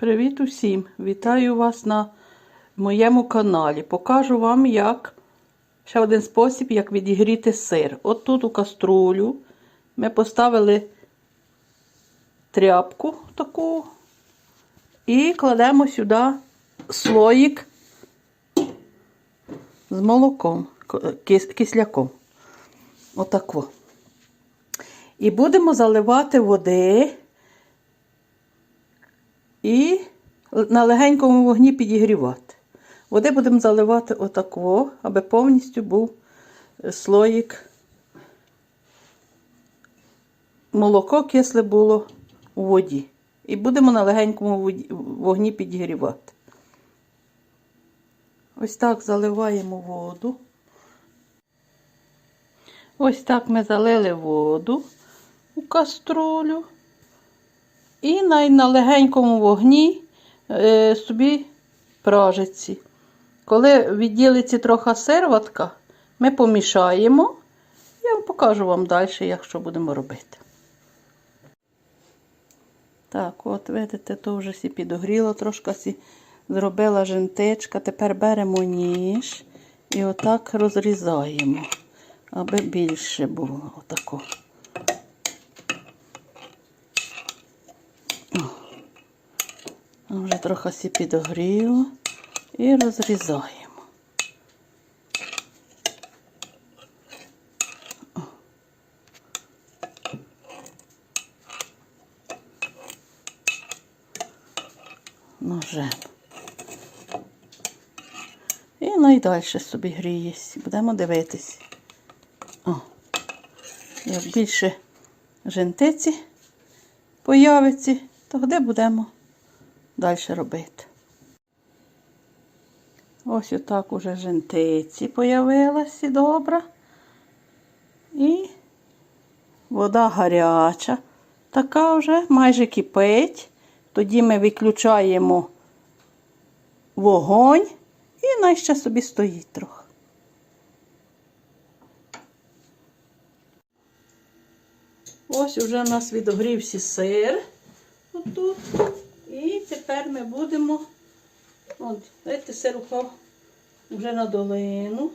Привіт усім! Вітаю вас на моєму каналі. Покажу вам, як ще один спосіб, як відігріти сир. От тут у каструлю ми поставили тряпку таку і кладемо сюди слоїк з молоком, кис- кисляком. Отако. І будемо заливати води. І на легенькому вогні підігрівати. Води будемо заливати отакво, аби повністю був слоїк. Молоко кисле було у воді. І будемо на легенькому вогні підігрівати. Ось так заливаємо воду. Ось так ми залили воду у каструлю. І на, на легенькому вогні е, собі пражиці. Коли відділиться трохи серватка, ми помішаємо. Я покажу вам далі, як що будемо робити. Так, от, видите, то вже сі підогріло, трошки сі зробила жентичка. Тепер беремо ніж і отак розрізаємо, аби більше було. Отако. Вже трохи сі підогріло і розрізаємо. О. Ножем. І найдальше собі гріється. Будемо дивитись. О. Як більше жентиці появиться, то де будемо далі робити. Ось отак уже жентиці появилася добре. І вода гаряча, така вже майже кипить. Тоді ми виключаємо вогонь і най ще собі стоїть трохи. Ось уже у нас відогрівся сир. Отут. І тепер ми будемо, от, бачите, сир упав вже на долину.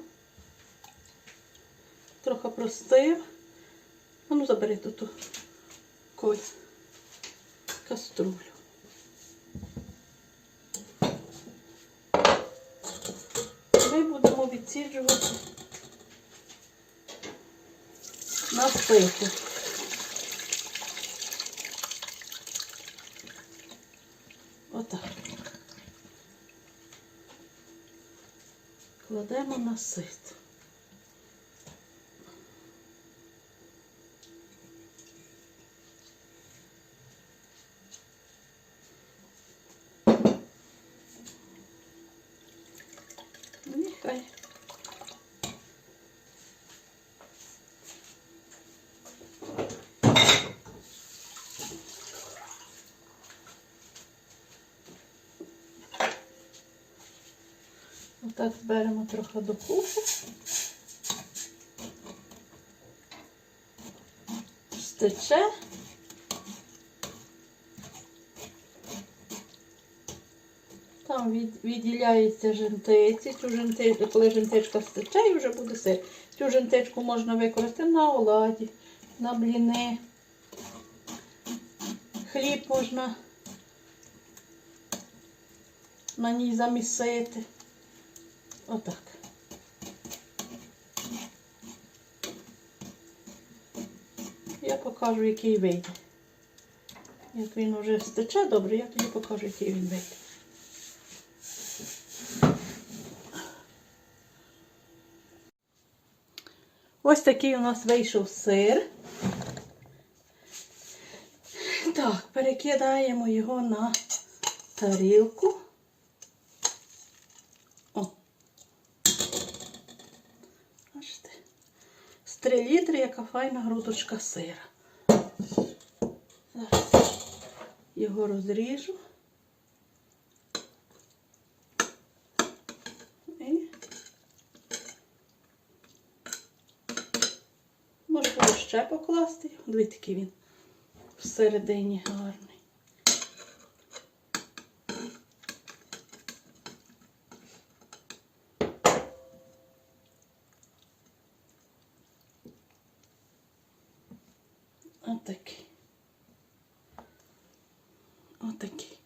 Трохи простив. А ну забери тут ту каструлю. Ми будемо відсіджувати на спику. Отак. Кладемо на сит. Отак зберемо трохи докупи. Стече. Там від, відділяється жентиці. Цю жентичку, коли жентичка стече, і вже буде сир. Цю жентичку можна використати на оладі, на бліни. Хліб можна на ній замісити. Отак. Я покажу, який вийде. Як він вже стече добре, я тоді покажу, який він вийде. Ось такий у нас вийшов сир. Так, перекидаємо його на тарілку. О. Бачите? З 3 літри, яка файна грудочка сира. Зараз його розріжу. І можна ще покласти. Дивіться, який він всередині гарний. Отакий. Отакий.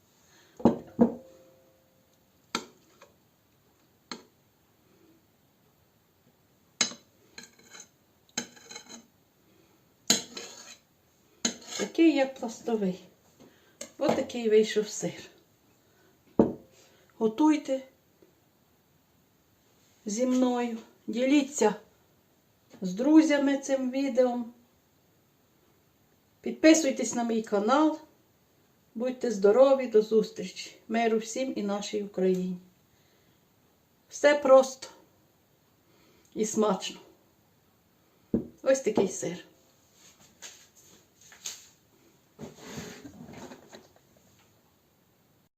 Такий як пластовий. Ось такий вийшов сир. Готуйте зі мною. Діліться з друзями цим відео. Підписуйтесь на мій канал. Будьте здорові, до зустрічі. Миру всім і нашій Україні. Все просто і смачно. Ось такий сир.